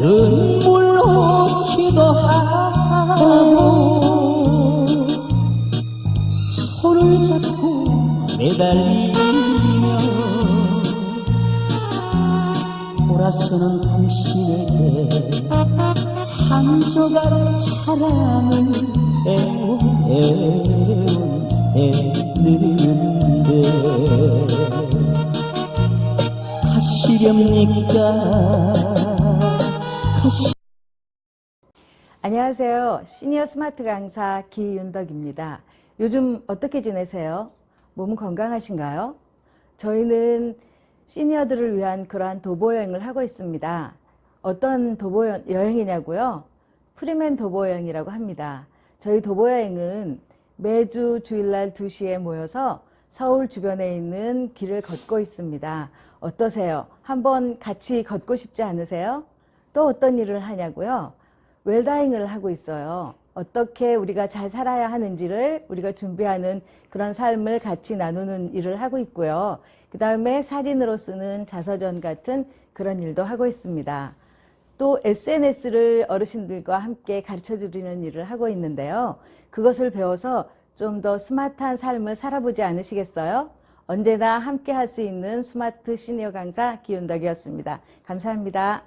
눈물로 기도하고 손을 잡고 매달리며 돌아서는 당신에게 한 조각 사랑을 애운 애운 애는데 가시렵니까 가시... 안녕하세요. 시니어 스마트 강사 기윤덕입니다. 요즘 어떻게 지내세요? 몸 건강하신가요? 저희는 시니어들을 위한 그러한 도보 여행을 하고 있습니다. 어떤 도보 여- 여행이냐고요? 프리맨 도보 여행이라고 합니다. 저희 도보 여행은 매주 주일날 2시에 모여서 서울 주변에 있는 길을 걷고 있습니다. 어떠세요? 한번 같이 걷고 싶지 않으세요? 또 어떤 일을 하냐고요? 웰다잉을 하고 있어요. 어떻게 우리가 잘 살아야 하는지를 우리가 준비하는 그런 삶을 같이 나누는 일을 하고 있고요. 그 다음에 사진으로 쓰는 자서전 같은 그런 일도 하고 있습니다. 또 SNS를 어르신들과 함께 가르쳐 드리는 일을 하고 있는데요. 그것을 배워서 좀 더 스마트한 삶을 살아보지 않으시겠어요? 언제나 함께 할 수 있는 스마트 시니어 강사 기윤덕이었습니다. 감사합니다.